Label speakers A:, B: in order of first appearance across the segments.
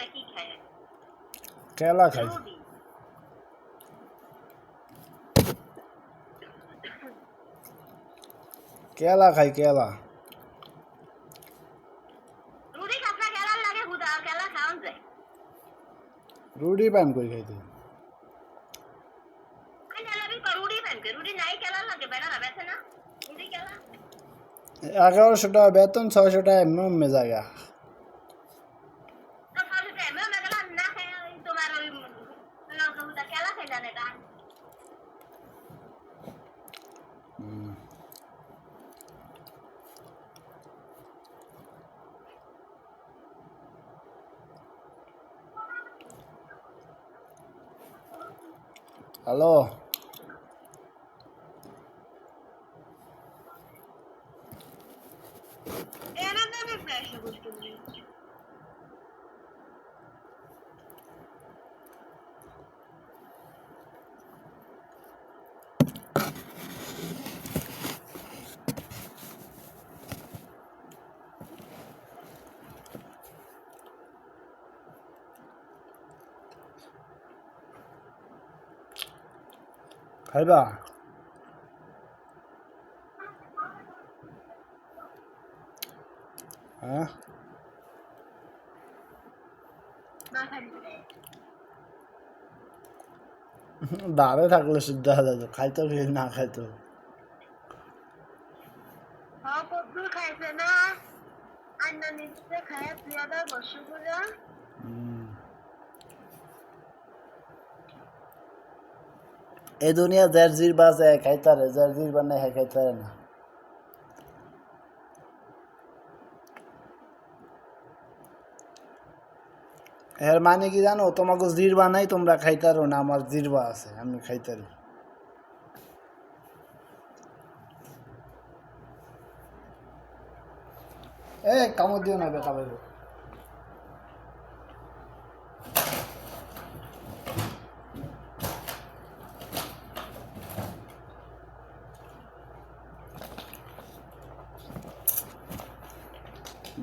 A: সকালে কি খায়
B: কেলা খাই
A: রুটি
B: কেলা খাই কেলা
A: রুটি খাসা কেলার লাগে হুদা কেলা খাওয়ান যায়
B: রুটি পান করে খাইতে
A: আমি জানাবি রুটি প্যানকে রুটি নাই কেলার লাগে বেড়া বেছে না রুটি কেলা
B: এগারোশো টাকা বেতন ছয়শো টাকা এমনি জায়গা αλλο
A: Εάν δεν με φρέσει.
B: খাইবা হ্যাঁ দাঁড়ে থাকলে শুদ্ধ হয়ে যেত খাইতো কি না খাইতো
A: হ্যাঁ কদ্দুর খাইছে না আন্না খায় প্রিয়াদা বসুগুলা
B: এই দুনিয়া যার জির বাজে, খাইতারে। যার জির বানায় হ্যাঁ খাইতারে না। এর মানে কি জানো? তোমাকে জির বানাই, তোমরা খাইতারো না। আমার জিরবা আছে, আমি খাইতারি। এ, কামড় দিও না, বেটা ভাই।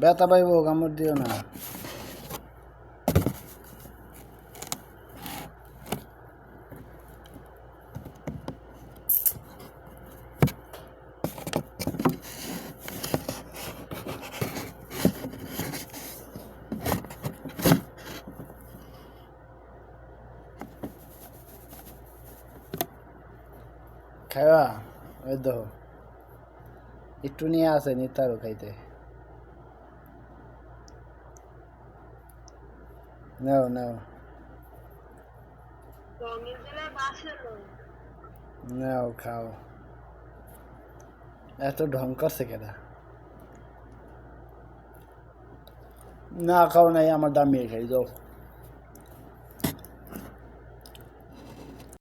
B: বেতা পাইব কামড় দিও না। খাইবা? ওই দেখো একটু নিয়ে আসে নিতারও খাইতে।
A: No. No,
B: নাও খাও এত ঢং করছে কেনা না খাও নাই আমার মেয়ে খাই যাও